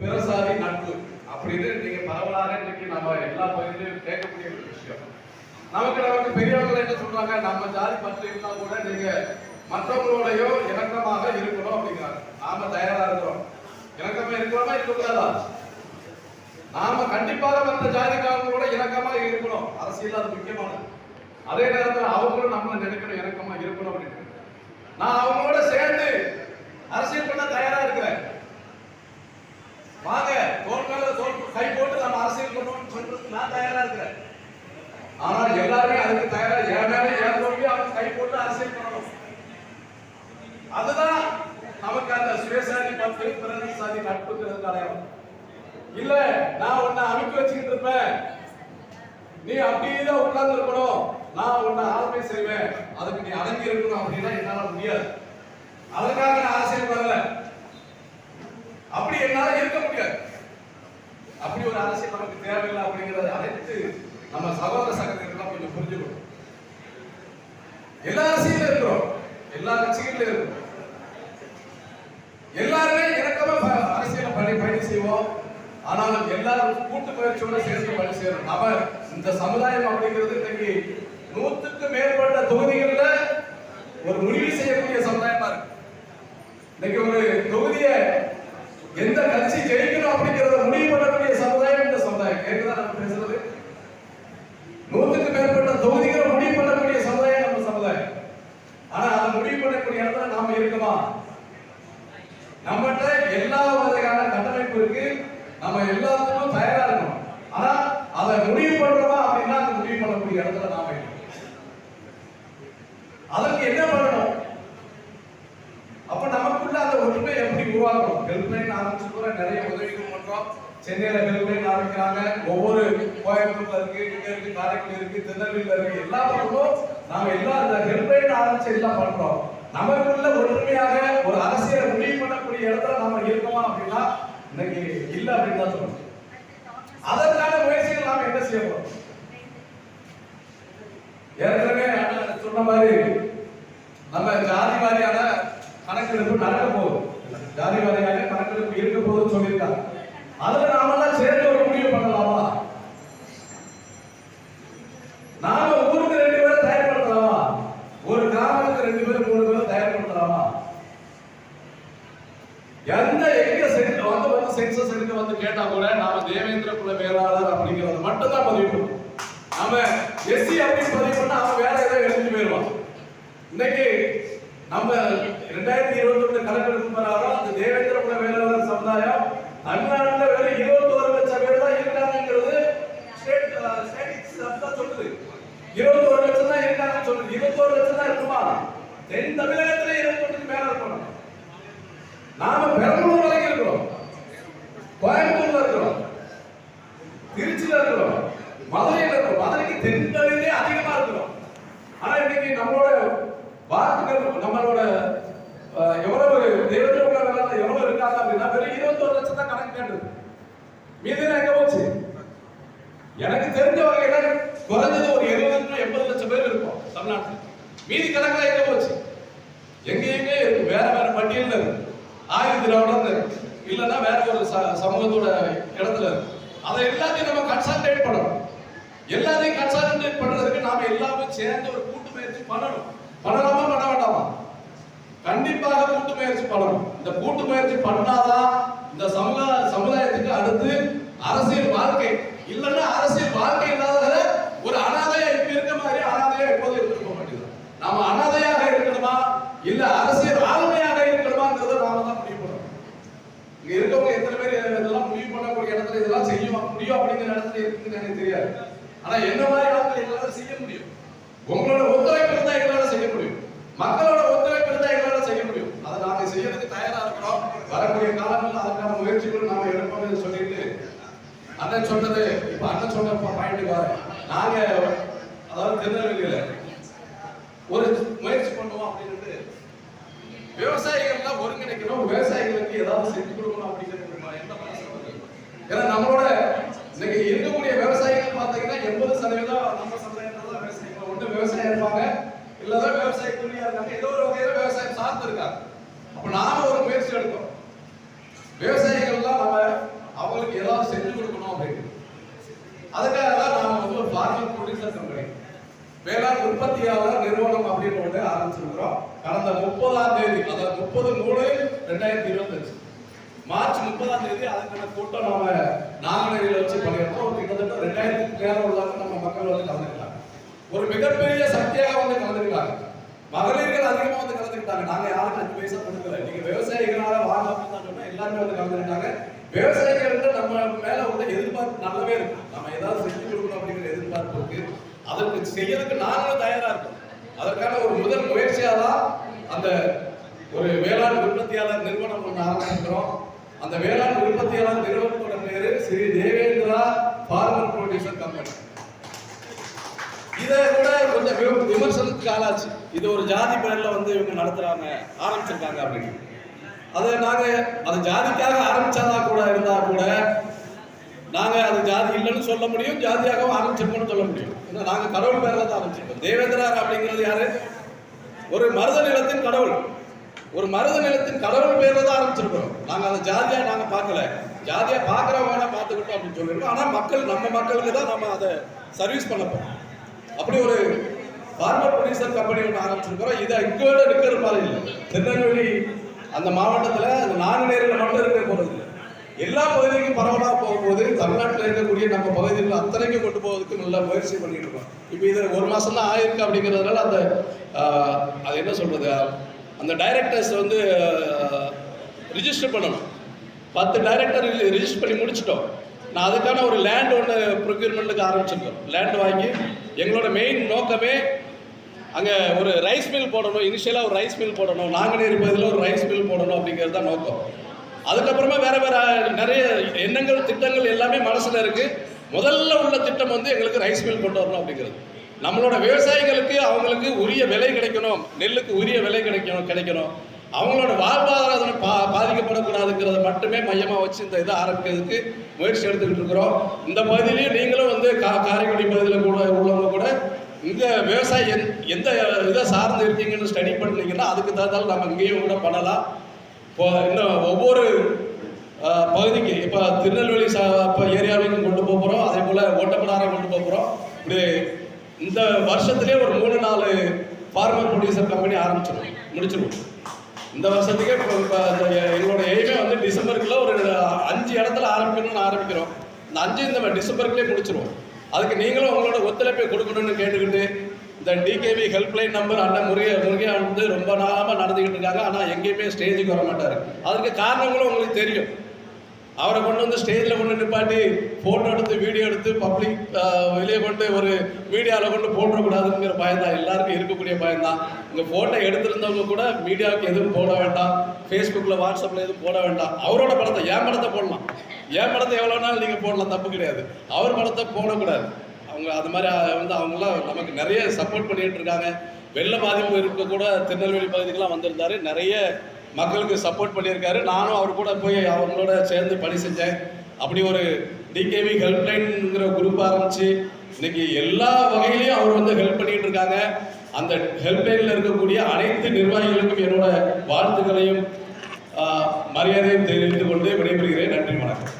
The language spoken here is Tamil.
பிறசாதி நட்பு அப்படின்னு நீங்க பரவலாக இன்னைக்கு நம்ம எல்லா பகுதியிலும் கேட்கக்கூடிய ஒரு விஷயம். நமக்கு நமக்கு பெரியவர்கள் என்ன சொல்றாங்க? நம்ம ஜாதி பற்று இருந்தா கூட நீங்க மற்றவங்களோடயோ இணக்கமாக இருக்கணும் அப்படிங்கிறாங்க. நாம தயாரா இருக்கிறோம். இணக்கமா இருக்கிறோமா இருக்கக்கூடாதா? நாம கண்டிப்பாக மற்ற ஜாதிக்காரங்களோட இணக்கமாக இருக்கணும். அரசியல் அது முக்கியமானது. அதே நேரத்தில் அவங்களும் நம்மளை நினைக்கணும் இணக்கமா இருக்கணும் அப்படின்னு. நான் அவங்களோட சேர்ந்து அரசியல் பண்ண தயாரா இருக்கிறேன். வாங்க தோல் தோல் கை போட்டு நம்ம அரசியல் பண்ணணும்னு சொல்றதுக்கு நான் தயாரா இருக்கிறேன். ஆனால் எல்லாருமே அதுக்கு தயாரா என் மேல தோல்வி அவங்க கை போட்டு அரசியல் பண்ணணும். அதுதான் நமக்கு அந்த சுயசாதி பத்து பிறந்த சாதி நட்புங்கிறது அடையாளம். இல்ல நான் உன்னை அமைப்பு வச்சுக்கிட்டு இருப்பேன். நீ அப்படியே தான் உட்கார்ந்து இருக்கணும் நான் உன்னை ஆளுமை செய்வேன். அதுக்கு நீ அடங்கி இருக்கணும் அப்படின்னா என்னால முடியாது. அதுக்காக நான் அரசியல் வரல அப்படி என்னால இருக்க முடியாது. அப்படி ஒரு அரசியல் நமக்கு தேவையில்லை அப்படிங்கறத அனைத்து நம்ம சகோதர சங்கத்திற்கெல்லாம் கொஞ்சம் புரிஞ்சுக்கணும். எல்லா அரசியலும் இருக்கிறோம். எல்லா கட்சிகளிலும் இருக்கிறோம். எல்லாருமே இணக்கமா ப- அரசியலை பணி பணி செய்வோம். ஆனாலும் எல்லாரும் கூட்டு முயற்சியோட சேர்ந்து பணி செய்யணும். நம்ம இந்த சமுதாயம் அப்படிங்கிறது இன்னைக்கு நூத்துக்கு மேற்பட்ட தொகுதிகளில் ஒரு முடிவு செய்யக்கூடிய சமுதாயமா இருக்கு. இன்னைக்கு ஒரு தொகுதியை எந்த கட்சி ஜெயிக்கணும் அப்படிங்கறத முடிவு பண்ணக்கூடிய சமுதாயம் இந்த சமுதாயம் கேக்குதா நம்ம பேசுறது நூத்துக்கு மேற்பட்ட தொகுதிகளை முடிவு பண்ணக்கூடிய சமுதாயம் நம்ம சமுதாயம் ஆனா அதை இருக்கக்கூடிய இடத்துல நாம இருக்குமா? நம்மகிட்ட எல்லா வகையான கட்டமைப்பு இருக்கு. நம்ம எல்லாத்துக்கும் தயாரா இருக்கணும். ஆனா அதை முடிவு பண்றோமா அப்படின்னா அந்த முடிவு பண்ணக்கூடிய இடத்துல நாம அதற்கு என்ன பண்ணணும்? அப்ப நமக்குள்ள அந்த ஒற்றுமை எப்படி உருவாக்கணும்? ஹெல்ப்லைன் ஆரம்பிச்சு கூட நிறைய உதவிகள் பண்றோம் சென்னையில ஹெல்ப்லைன் ஆரம்பிக்கிறாங்க. ஒவ்வொரு கோயம்புத்தூர்ல இருக்கு இங்க இருக்கு காரைக்குடி இருக்கு திருநெல்வேலியில இருக்கு எல்லா பக்கமும் நாம எல்லா அந்த ஹெல்ப்லைன் ஆரம்பிச்சு எல்லாம் பண்றோம். நமக்குள்ள ஒற்றுமையாக ஒரு அரசியலை முடிவு பண்ணக்கூடிய இடத்துல நம்ம இருக்கோமா அப்படின்னா இன்னைக்கு இல்ல அப்படின்னு தான் சொல்லணும். அதற்கான முயற்சிகள் நாம என்ன செய்ய போறோம்? ஏற்கனவே சொன்ன மாதிரி நம்ம ஜாதி வாரியான கணக்கெடுப்பு நடக்க போகுது. ஜாதி வாரியான கணக்கெடுப்பு இருக்க போகுதுன்னு சொல்லியிருக்காங்க. அதுல நாமெல்லாம் சேர்ந்து ஒரு முடிவு பண்ணலாமா நாம ஊருக்கு ரெண்டு பேரும் தயார்படுத்தலாமா ஒரு கிராமத்துக்கு ரெண்டு பேரும் மூணு பேரும் தயார்படுத்தலாமா எந்த எங்க சென்ஸ் வந்து வந்து இருந்து வந்து கேட்டா கூட நாம தேவேந்திர குல வேளாளர் அப்படிங்கறது மட்டும் தான் பதிவு பண்ணுவோம். நாம எஸ்சி அப்படின்னு பதிவு பண்ணா அவன் வேற ஏதாவது எடுத்துட்டு போயிடுவான் இன்னைக்கு நம்ம ரெண்டாயிரத்தி இருபத்தி ஒண்ணு கலெக்டர் அந்த தேவேந்திர குல வேளாளர் சமுதாயம் தமிழ்நாட்டுல வெறும் இருபத்தி லட்சம் பேர் தான் இருக்காங்கிறது ஸ்டேட் ஸ்டாட்டிஸ்டிக்ஸ் தான் சொல்லுது இருபத்தோரு லட்சம் தான் இருக்காங்கன்னு சொல்லுது இருபத்தோரு லட்சம் தான் இருக்குமா தென் தமிழகத்துல இருபத்தொன்னுக்கு மேல இருக்கணும் நாம பெரம்பலூர் வரைக்கும் இருக்கிறோம் கோயம்புத்தூர்ல இருக்கிறோம் திருச்சியில இருக்கிறோம். மதுரையில இருக்கிறோம். மதுரைக்கு தென்தலையிலே அதிகமா இருக்கிறோம். ஆனா இன்னைக்கு நம்மளோட வாக்குகள் நம்மளோட அஹ், எவ்வளவு தேவேந்திர குல எவ்வளவு இருக்காங்க அப்படின்னா வெறும் இருபத்தோரு லட்சம் தான் கணக்கு கேட்டது. மீதி எங்க போச்சு? எனக்கு தெரிஞ்ச வகையில குறைஞ்சது ஒரு எழுபது எண்பது லட்சம் பேர் இருக்கும் தமிழ்நாட்டில். மீதி கணக்குல எங்க போச்சு? எங்கேயுமே இருக்கு. வேற வேற பட்டியல் இருக்கு. ஆயுத திராவிடம் இருக்கு. இல்லைன்னா வேற ஒரு ச- சமூகத்தோட இடத்துல இருக்கு. அதை எல்லாத்தையும் நம்ம கன்சல்டேட் பண்ணணும். எல்லாத்தையும் கன்சல்டேட் பண்றதுக்கு நாம எல்லாமே சேர்ந்து ஒரு கூட்டு முயற்சி பண்ணணும். பண்ணலாமா பண்ண வேண்டாமா? கண்டிப்பாக கூட்டு முயற்சி பண்ணணும். இந்த கூட்டு முயற்சி பண்ணாதான் இந்த சமுதாய சமுதாயத்துக்கு அடுத்து அரசியல் வாழ்க்கை. இல்லைன்னா அரசியல் வாழ்க்கை இல்லாத ஒரு அனாதையா இப்ப இருக்க மாதிரி அனாதையா எப்போதும் இருந்துட்டு போக மாட்டேங்குது நாம அனாதையாக இருக்கணுமா இல்ல அரசியல் ஆளுமையாக இருக்கணுமாங்கிறத நாம தான் முடிவு பண்ணணும் இங்க இருக்கவங்க எத்தனை பேர் இதெல்லாம் முடிவு பண்ணக்கூடிய இடத்துல இதெல்லாம் செய்ய முடியும் அப்படிங்கிற இடத்துல இருக்குன்னு எனக்கு தெரியாது ஆனா என்ன மாதிரி ஆட்கள் எங்களால செய்ய முடியும்? உங்களோட ஒத்துழைப்பு இருந்தா எங்களால செய்ய முடியும். மக்களோட ஒத்துழைப்பு இருந்தா எங்களால செய்ய முடியும். அதை நாங்க செய்யறதுக்கு தயாரா இருக்கிறோம். வரக்கூடிய காலங்களில் அதற்கான முயற்சிகள் நாம எடுப்போம்னு சொல்லிட்டு அண்ணன் சொன்னது இப்ப அண்ணன் சொன்ன பாயிண்ட் பாரு நாங்க அதாவது திருநெல்வேலியில ஒரு முயற்சி பண்ணுவோம் அப்படின்றது விவசாயிகள்லாம் ஒருங்கிணைக்கணும். விவசாயிகளுக்கு ஏதாவது செஞ்சு கொடுக்கணும் அப்படிங்கிறது நம்ம எந்த மனசுல ஏன்னா நம்மளோட எண்பது சதவீதம் நம்ம சமுதாயத்தில் தான் விவசாயிகள் ஒன்று விவசாயம் இருப்பாங்க இல்லைதான் விவசாய கூலியாக இருக்காங்க ஏதோ ஒரு வகையில் விவசாயம் சார்ந்து இருக்காங்க. அப்போ நாம ஒரு முயற்சி எடுக்கணும் விவசாயிகள்லாம் நம்ம அவங்களுக்கு ஏதாவது செஞ்சு கொடுக்கணும் அப்படின்னு. அதுக்காக தான் நாம வந்து ஒரு ஃபார்மர் ப்ரொடியூசர் கம்பெனி வேளாண் உற்பத்தியாளர் நிறுவனம் அப்படின்னு ஒன்று ஆரம்பிச்சிருக்கிறோம். கடந்த முப்பதாம் தேதி அதாவது முப்பது மூணு ரெண்டாயிரத்தி இருபத்தஞ்சு. மார்ச் முப்பதாம் தேதி அதுக்கான கூட்டம் நம்ம நாங்குநேரியில் வச்சு பண்ணியிருக்கோம் கிட்டத்தட்ட ரெண்டாயிரத்துக்கு மேல உள்ளாங்க நம்ம மக்கள் வந்து கலந்துக்கலாம் ஒரு மிகப்பெரிய சக்தியாக வந்து கலந்துக்கிட்டாங்க. மகளிர்கள் அதிகமாக வந்து கலந்துக்கிட்டாங்க. நாங்கள் யாருக்கும் அஞ்சு பைசா கொடுக்கல. நீங்க விவசாயிகளாக வாங்க அப்படின்னு எல்லாருமே வந்து கலந்துக்கிட்டாங்க. விவசாயிகள்கிட்ட நம்ம மேல உள்ள எதிர்பார்ப்பு நல்லாவே இருக்கும். நம்ம ஏதாவது செஞ்சு கொடுக்கணும் அப்படிங்கிற எதிர்பார்ப்பு இருக்கு. அதற்கு செய்யறதுக்கு நாங்களும் தயாரா இருக்கோம். அதற்கான ஒரு முதல் முயற்சியாக தான் அந்த ஒரு வேளாண் உற்பத்தியாளர் நிறுவனம் ஒன்று ஆரம்பிக்கிறோம் அந்த வேளாண் உற்பத்தியாளர் நிறுவனத்தோட பேரு Shri Devendra farmer producer company. இதை கூட கொஞ்சம் விமர்சனத்துக்கு ஆளாச்சு. இது ஒரு ஜாதி பேர்ல வந்து இவங்க நடத்துறாங்க ஆரம்பிச்சிருக்காங்க அப்படின்னு. அதை நாங்க அது ஜாதிக்காக ஆரம்பிச்சதா கூட இருந்தா கூட நாங்க அது ஜாதி இல்லைன்னு சொல்ல முடியும் ஜாதியாகவும் ஆரம்பிச்சிருக்கோம்னு சொல்ல முடியும். ஏன்னா நாங்க கடவுள் பேர்ல தான் ஆரம்பிச்சிருக்கோம். தேவேந்திரார் அப்படிங்கிறது யாரு? ஒரு மருத நிலத்தின் கடவுள். ஒரு மருத நிலத்தின் கடவுள் பேர்ல தான் ஆரம்பிச்சிருக்கிறோம் நாங்க அதை ஜாதியா நாங்க பார்க்கல. ஜாதியா பார்க்குறவங்க வேணா பார்த்துக்கிட்டோம் அப்படின்னு சொல்லியிருக்கோம். ஆனா மக்கள் நம்ம மக்களுக்கு தான் நம்ம அதை சர்வீஸ் பண்ணப்போம் அப்படி ஒரு ஃபார்மர் ப்ரொடியூசர் கம்பெனி ஒன்று ஆரம்பிச்சிருக்கிறோம். இதை இங்கோட இருக்கிற மாதிரி இல்லை. திருநெல்வேலி அந்த மாவட்டத்தில் அந்த நாங்குநேரில் மட்டும் இருக்க போகிறது இல்லை. எல்லா பகுதிக்கும் பரவலாக போகும்போது தமிழ்நாட்டில் இருக்கக்கூடிய நம்ம பகுதிகளில் அத்தனைக்கும் கொண்டு போவதுக்கு நல்ல முயற்சி பண்ணிட்டு இருக்கோம். இப்போ இது ஒரு மாதம் தான் ஆயிருக்கு அப்படிங்கிறதுனால அந்த அது என்ன சொல்றது? அந்த டைரக்டர்ஸ் வந்து ரிஜிஸ்டர் பண்ணணும். பத்து டைரக்டர் ரிஜிஸ்டர் பண்ணி முடிச்சிட்டோம். நான் அதுக்கான ஒரு லேண்ட் ஒன்று ப்ரொக்யூர்மெண்ட்டுக்கு ஆரம்பிச்சிருக்கோம். லேண்ட் வாங்கி எங்களோட மெயின் நோக்கமே அங்கே ஒரு ரைஸ் மில் போடணும். இனிஷியலாக ஒரு ரைஸ் மில் போடணும். நாங்குநேரி பகுதியில் ஒரு ரைஸ் மில் போடணும் அப்படிங்கிறது தான் நோக்கம். அதுக்கப்புறமா வேற வேற நிறைய எண்ணங்கள் திட்டங்கள் எல்லாமே மனசில் இருக்குது முதல்ல உள்ள திட்டம் வந்து எங்களுக்கு ரைஸ் மில் கொண்டு வரணும் அப்படிங்கிறது. நம்மளோட விவசாயிகளுக்கு அவங்களுக்கு உரிய விலை கிடைக்கணும் நெல்லுக்கு உரிய விலை கிடைக்கணும் கிடைக்கணும். அவங்களோட வாழ்வாதாரம் பா பாதிக்கப்படக்கூடாதுங்கிறத மட்டுமே மையமாக வச்சு இந்த இதை ஆரம்பிக்கிறதுக்கு முயற்சி எடுத்துக்கிட்டு இருக்கிறோம். இந்த பகுதியிலையும் நீங்களும் வந்து கா காரைக்குடி பகுதியில் கூட உள்ளவங்க கூட இந்த விவசாயம் எந் எந்த இதை சார்ந்து இருக்கீங்கன்னு ஸ்டடி பண்ணீங்கன்னா அதுக்கு தகுந்தாலும் நம்ம இங்கேயும் கூட பண்ணலாம். இப்போ இன்னும் ஒவ்வொரு பகுதிக்கு இப்போ திருநெல்வேலி சா இப்போ ஏரியாவிலையும் கொண்டு போகிறோம் அதே போல் ஓட்டப்படாரம் கொண்டு போக போகிறோம் இப்படி இந்த வருஷத்துலேயே ஒரு மூணு நாலு ஃபார்மர் ப்ரொடியூசர் கம்பெனி ஆரம்பிச்சிடும் முடிச்சிருவோம். இந்த வருஷத்துக்கே இப்போ இப்போ எங்களோட எய்மே வந்து டிசம்பருக்குள்ள ஒரு அஞ்சு இடத்துல ஆரம்பிக்கணும்னு ஆரம்பிக்கிறோம். இந்த அஞ்சு இந்த டிசம்பருக்குள்ளே முடிச்சிருவோம். அதுக்கு நீங்களும் உங்களோட ஒத்துழைப்பை கொடுக்கணும்னு கேட்டுக்கிட்டு இந்த டிகேவி ஹெல்ப்லைன் நம்பர் அண்ணன் முருகே முருகே வந்து ரொம்ப நாளாக நடந்துக்கிட்டு இருக்காங்க. ஆனால் எங்கேயுமே ஸ்டேஜுக்கு வர மாட்டார். அதுக்கு காரணங்களும் உங்களுக்கு தெரியும். அவரை கொண்டு வந்து ஸ்டேஜில் கொண்டு நிப்பாட்டி ஃபோட்டோ எடுத்து வீடியோ எடுத்து பப்ளிக் வெளியே கொண்டு ஒரு மீடியாவில் கொண்டு போடக்கூடாதுங்கிற பயம் தான் எல்லாருக்கும் இருக்கக்கூடிய பயம் தான் இங்கே ஃபோட்டோ எடுத்திருந்தவங்க கூட மீடியாவுக்கு எதுவும் போட வேண்டாம். ஃபேஸ்புக்கில் வாட்ஸ்அப்பில் எதுவும் போட வேண்டாம். அவரோட படத்தை என் படத்தை போடலாம். என் படத்தை எவ்வளோ நாள் நீங்கள் போடலாம் தப்பு கிடையாது. அவர் படத்தை போடக்கூடாது. அவங்க அது மாதிரி வந்து அவங்களாம் நமக்கு நிறைய சப்போர்ட் பண்ணிகிட்டு இருக்காங்க. வெள்ள பாதிப்பு இருக்க கூட திருநெல்வேலி பகுதிக்கெலாம் வந்திருந்தாரு. நிறைய மக்களுக்கு சப்போர்ட் பண்ணியிருக்காரு. நானும் அவர் கூட போய் அவங்களோட சேர்ந்து பணி செஞ்சேன். அப்படி ஒரு டிகேவி ஹெல்ப்லைனுங்கிற குரூப் ஆரம்பிச்சு இன்னைக்கு எல்லா வகையிலையும் அவர் வந்து ஹெல்ப் பண்ணிட்டு இருக்காங்க. அந்த ஹெல்ப்லைனில் இருக்கக்கூடிய அனைத்து நிர்வாகிகளுக்கும் என்னோட வாழ்த்துக்களையும் மரியாதையும் தெரிவித்துக் கொண்டு விடைபெறுகிறேன். நன்றி வணக்கம்.